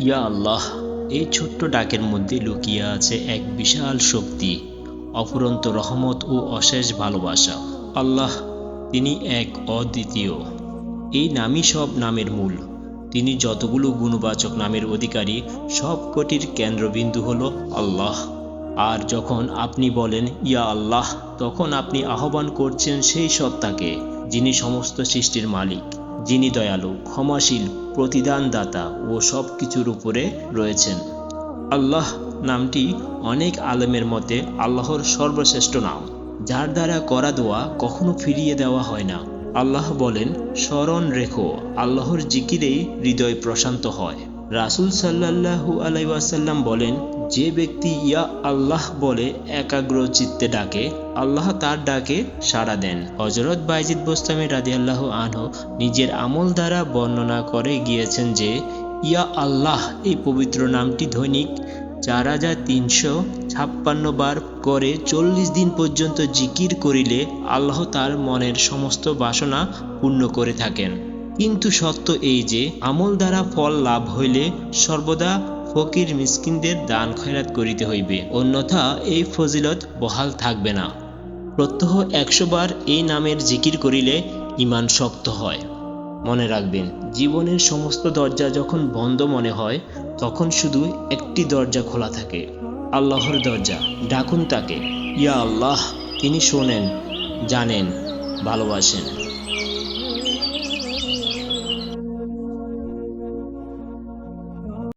ইয়া আল্লাহ, এই ছোট্ট ডাকের মধ্যে লুকিয়ে আছে এক বিশাল শক্তি, অফুরন্ত রহমত ও অশেষ ভালোবাসা। আল্লাহ, তিনি এক অদ্বিতীয়। এই নামই সব নামের মূল। তিনি যতগুলো গুণবাচক নামের অধিকারী, সব কটির কেন্দ্রবিন্দু হল আল্লাহ। আর যখন আপনি বলেন, ইয়া আল্লাহ, তখন আপনি আহ্বান করছেন সেই সত্তাকে, যিনি সমস্ত সৃষ্টির মালিক, যিনি দয়ালু, ক্ষমাশীল প্রতিদানদাতা ও সব কিছুর উপরে রয়েছেন। আল্লাহ নামটি অনেক আলেমের মতে আল্লাহর সর্বশ্রেষ্ঠ নাম, যার দ্বারা করা দোয়া কখনো ফিরিয়ে দেওয়া হয় না। আল্লাহ বলেন, স্মরণ রেখো, আল্লাহর জিকিরেই হৃদয় প্রশান্ত হয়। রাসুল সাল্লাহু আলাইসাল্লাম বলেন যে ব্যক্তি ইয়া আল্লাহ বলে একাগ্র চিত্তে ডাকে, আল্লাহ তার ডাকে সাড়া দেন। হজরত বাইজিদ বোস্তামি আল্লাহ আনহ নিজের আমল দ্বারা বর্ণনা করে গিয়েছেন যে, ইয়া আল্লাহ এই পবিত্র নামটি দৈনিক চার হাজার তিনশো ছাপ্পান্ন বার করে চল্লিশ দিন পর্যন্ত জিকির করিলে আল্লাহ তার মনের সমস্ত বাসনা পূর্ণ করে থাকেন। কিন্তু সত্য এই যে, আমল দ্বারা ফল লাভ হইলে সর্বদা ফকির মিসকিনদের দান খয়রাত করিতে হইবে, অন্যথা এই ফজিলত বহাল থাকবে না। প্রত্যহ একশো বার এই নামের জিকির করিলে ইমান শক্ত হয়। মনে রাখবেন, জীবনের সমস্ত দরজা যখন বন্ধ মনে হয়, তখন শুধু একটি দরজা খোলা থাকে, আল্লাহর দরজা। ডাকুন তাকে, ইয়া আল্লাহ, তিনি শোনেন, জানেন, ভালোবাসেন।